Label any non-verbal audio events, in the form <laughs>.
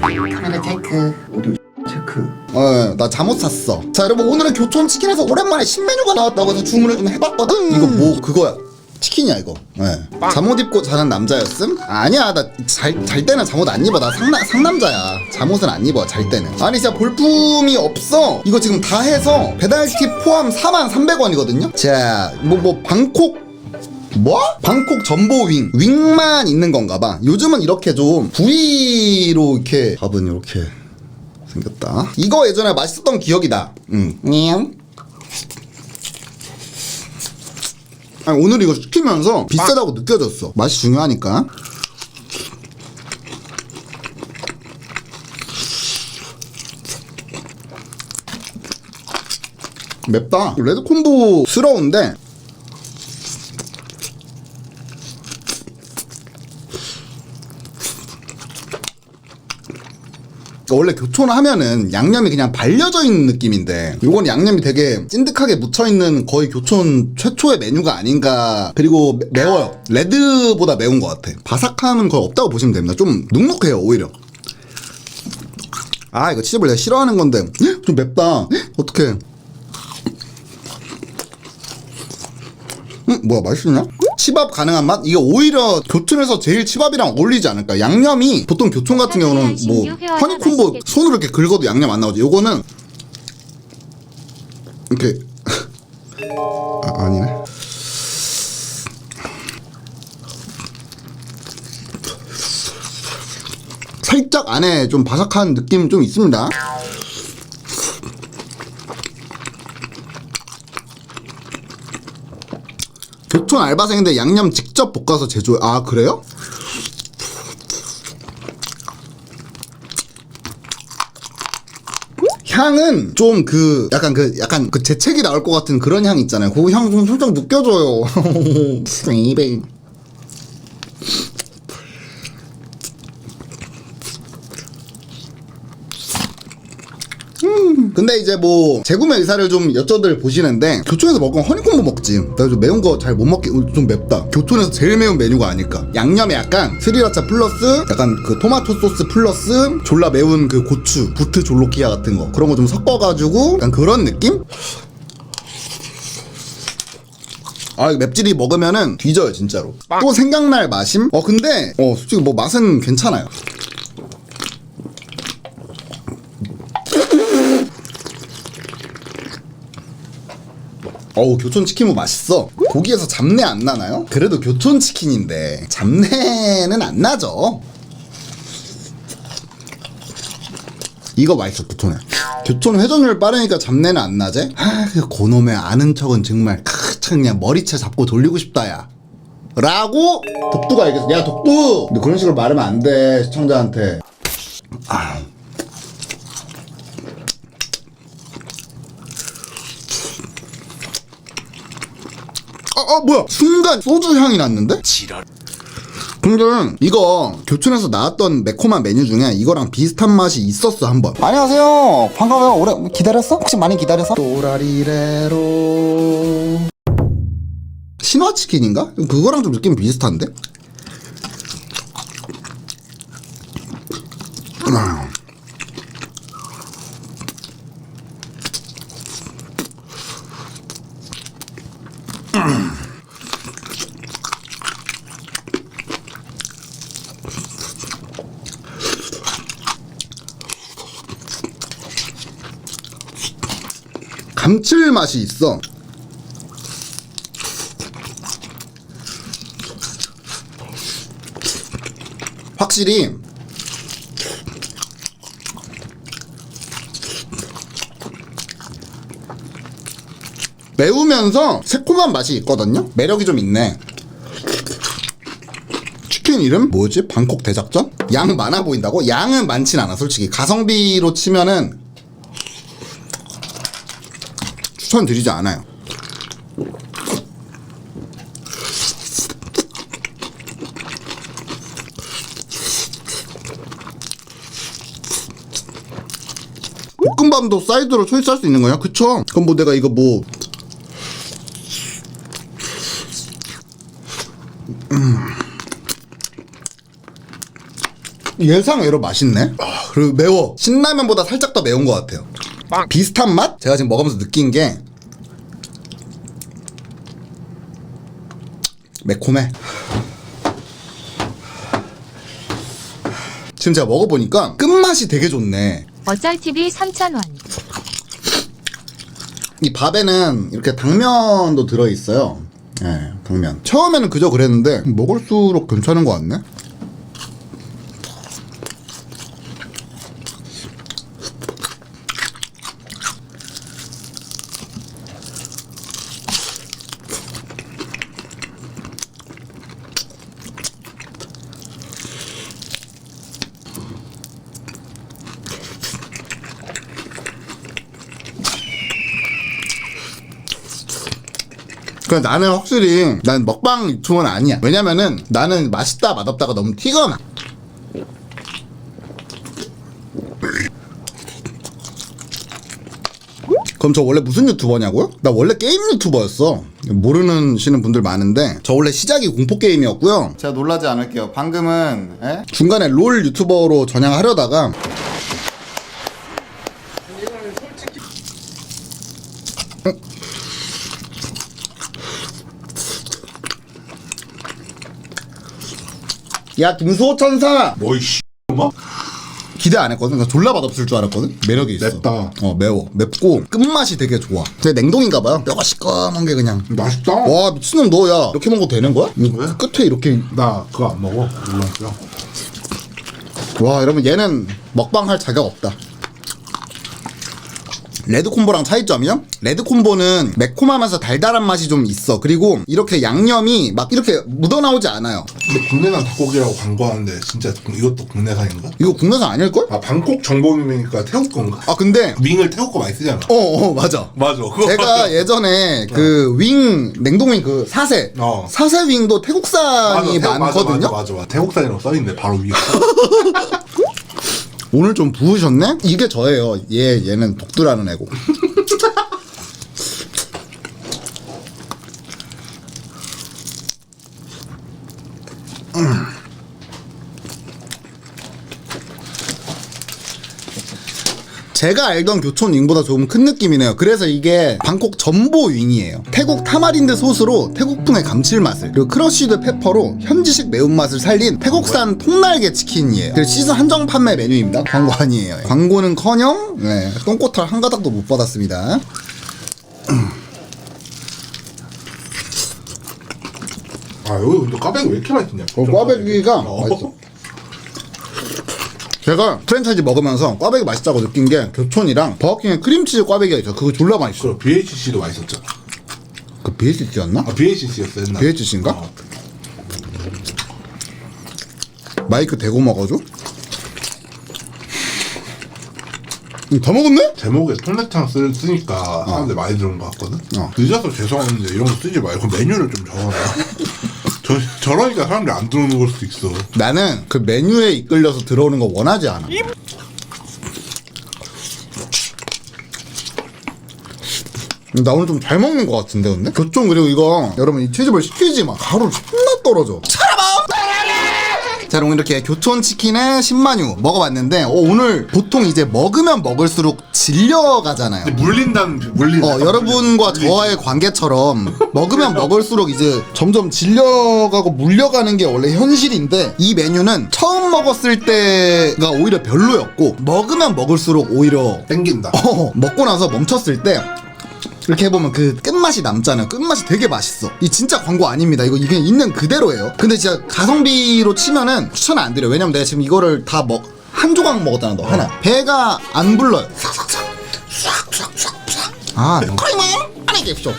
카메라 체크 오디오 체크 어, 나 잠옷 샀어. 자, 여러분 오늘은 교촌 치킨에서 오랜만에 신메뉴가 나왔다고 해서 주문을 좀 해봤거든. 이거 뭐 그거야? 치킨이야 이거. 네. 잠옷 입고 자는 남자였음? 아니야, 나 잘 잘 때는 잠옷 안 입어. 나 상남 상남자야. 잠옷은 안 입어. 잘 때는. 아니 진짜 볼품이 없어. 이거 지금 다 해서 배달팁 포함 4만 300원이거든요. 자, 뭐 뭐 방콕 뭐? 방콕 전보 윙. 윙만 있는 건가 봐. 요즘은 이렇게 좀 부위로 이렇게 밥은 이렇게 생겼다. 이거 예전에 맛있었던 기억이 나. 응. 냠 아니 오늘 이거 시키면서 비싸다고 느껴졌어. 맛이 중요하니까. 맵다. 레드콤보스러운데 그러니까 원래 교촌 하면은 양념이 그냥 발려져 있는 느낌인데 요건 양념이 되게 찐득하게 묻혀 있는 거의 교촌 최초의 메뉴가 아닌가. 그리고 매, 매워요. 레드보다 매운 것 같아. 바삭함은 거의 없다고 보시면 됩니다. 좀 눅눅해요 오히려. 아 이거 치즈볼 내가 싫어하는 건데. 헉, 좀 맵다. 어떡해. 음, 뭐야 맛있냐? 치밥 가능한 맛? 이게 오히려 교촌에서 제일 치밥이랑 어울리지 않을까? 양념이 보통 교촌 같은 경우는 뭐 허니콤보 손으로 이렇게 긁어도 양념 안 나오지. 요거는 이렇게 <laughs> 아, 아니네. 살짝 안에 좀 바삭한 느낌 좀 있습니다. 교촌 알바생인데 양념 직접 볶아서 제조해. 아, 그래요? 향은 좀 그 약간 그 약간 그 재채기 나올 것 같은 그런 향 있잖아요. 그 향 좀 살짝 느껴져요. <laughs> 입에 근데 이제 뭐 재구매 의사를 좀 여쭤들 보시는데 교촌에서 먹으면 허니콤보 먹지 나좀 매운 거 잘 못 먹기 좀 맵다 교촌에서 제일 매운 메뉴가 아닐까 양념에 약간 스리라차 플러스 약간 그 토마토 소스 플러스 졸라 매운 그 고추 부트 졸로키아 같은 거 그런 거 좀 섞어가지고 약간 그런 느낌? 아, 맵찔이 먹으면은 뒤져요, 진짜로. 또 생각날 맛임? 어, 근데, 어, 솔직히 뭐 맛은 괜찮아요. 어우 교촌 치킨무 맛있어. 고기에서 잡내 안 나나요? 그래도 교촌 치킨인데 잡내는 안 나죠. 이거 맛있어 교촌에. 교촌 회전율 빠르니까 잡내는 안 나지? 아그 고놈의 아는 척은 정말 크, 참 그냥 머리채 잡고 돌리고 싶다 야. 라고 독두가 얘기했어. 야 독두 근데 그런 식으로 말하면 안 돼 시청자한테 아, 아 뭐야 순간 소주 향이 났는데? 지랄. 근데 이거 교촌에서 나왔던 매콤한 메뉴 중에 이거랑 비슷한 맛이 있었어 한번 안녕하세요 반가워요 오래 기다렸어? 혹시 많이 기다렸어? 또라리레로 신화치킨인가? 그거랑 좀 느낌 비슷한데? 감칠맛이 있어. 확실히 매우면서 새콤한 맛이 있거든요. 매력이 좀 있네. 치킨 이름 뭐지? 방콕 대작전? 양 많아 보인다고? 양은 많진 않아 솔직히 가성비로 치면은 추천드리지 않아요. 볶음밥도 사이드로 초이스할 수 있는 거야? 그쵸? 그럼 뭐 내가 이거 뭐 음. 예상외로 맛있네. 아, 그리고 매워. 신라면보다 살짝 더 매운 것 같아요. 비슷한 맛? 제가 지금 먹으면서 느낀 게 매콤해. 지금 제가 먹어보니까 끝맛이 되게 좋네. 어쩔TV 3,000원. 이 밥에는 이렇게 당면도 들어있어요. 예, 당면. 처음에는 그저 그랬는데 먹을수록 괜찮은 것 같네. 그 나는 확실히 난 먹방 유튜버는 아니야. 왜냐면은 나는 맛있다 맛없다가 너무 티가 나. 그럼 저 원래 무슨 유튜버냐고요? 나 원래 게임 유튜버였어. 모르는 시는 분들 많은데 저 원래 시작이 공포 게임이었고요. 제가 놀라지 않을게요. 방금은 에? 중간에 롤 유튜버로 전향하려다가 야 김수호 천사 뭐이 씨 뭐? 기대 안 했거든. 나 졸라 맛없을 줄 알았거든. 매력이 있어. 맵다. 어 매워. 맵고 끝맛이 되게 좋아. 근데 냉동인가 봐요. 뼈가 시꺼먼 게 그냥. 맛있다 와 미친놈 너야 이렇게 먹어도 되는 거야? 이 왜? 끝에 이렇게 나 그거 안 먹어 몰랐어 와 여러분 얘는 먹방 할 자격 없다. 레드 콤보랑 차이점이요? 레드 콤보는 매콤하면서 달달한 맛이 좀 있어. 그리고 이렇게 양념이 막 이렇게 묻어나오지 않아요. 근데 국내산 닭고기라고 광고하는데 진짜 이것도 국내산인가? 이거 국내산 아닐걸? 아 방콕 정보민이니까 태국 건가? 아 근데 윙을 태국 거 많이 쓰잖아 어, 어 맞아. 맞아 그거 제가 예전에 그 윙 냉동윙 그 사세 어. 사세 윙도 태국산이 태국- 많거든요. 맞아, 맞아, 맞아. 태국산이라고 써있네 바로 위에 <laughs> 오늘 좀 부으셨네? 이게 저예요. 얘 얘는 독두라는 애고. <laughs> 음. 제가 알던 교촌 윙보다 조금 큰 느낌이네요. 그래서 이게 방콕 전보 윙이에요. 태국 타마린드 소스로 태국풍의 감칠맛을 그리고 크러쉬드 페퍼로 현지식 매운맛을 살린 태국산 통날개 치킨이에요. 그리고 시즌 한정 판매 메뉴입니다. 광고 아니에요. 광고는커녕 네, 똥꼬털 한 가닥도 못 받았습니다. 아 여기 근데 꽈배기 왜 이렇게 맛있냐 어, 꽈배기가 어. 맛있어. 제가 프랜차이즈 먹으면서 꽈배기 맛있다고 느낀 게 교촌이랑 버거킹의 크림치즈 꽈배기가 있어. 그거 졸라 맛있어. 그럼 BHC도 맛있었잖아 그 BHC였나? 아 BHC였어 옛날에 BHC인가? 어. 마이크 대고 먹어줘? 음, 더 먹었네? 제목에 쓰, 쓰니까 사람들 많이 들은 것 같거든 어. 늦어서 죄송한데 이런 거 쓰지 말고 메뉴를 좀 적어놔 <laughs> 저, 저러니까 사람들이 안 들어오는 걸 수도 있어 나는 그 메뉴에 이끌려서 들어오는 거 원하지 않아. 나 오늘 좀 잘 먹는 것 같은데 근데? 교촌 그리고 이거 여러분 이 치즈볼 시키지 마 가루 존나 떨어져 자 그럼 이렇게 교촌 치킨의 신마뉴 먹어봤는데 어, 오늘 보통 이제 먹으면 먹을수록 질려가잖아요. 물린다는 물린 어, 여러분과 저와의 관계처럼 먹으면 먹을수록 이제 점점 질려가고 물려가는 게 원래 현실인데 이 메뉴는 처음 먹었을 때가 오히려 별로였고 먹으면 먹을수록 오히려 땡긴다. 어, 먹고 나서 멈췄을 때 이렇게 해보면 그 끝맛이 남잖아요. 끝맛이 되게 맛있어. 이 진짜 광고 아닙니다. 이거 이게 있는 그대로예요. 근데 진짜 가성비로 치면은 추천 안 드려. 왜냐면 내가 지금 이거를 다 먹, 한 조각 먹었잖아, 너 하나. 배가 안 불러요. 싹싹싹. 싹싹싹. 아, 거의 뭐, 안에 계십시오.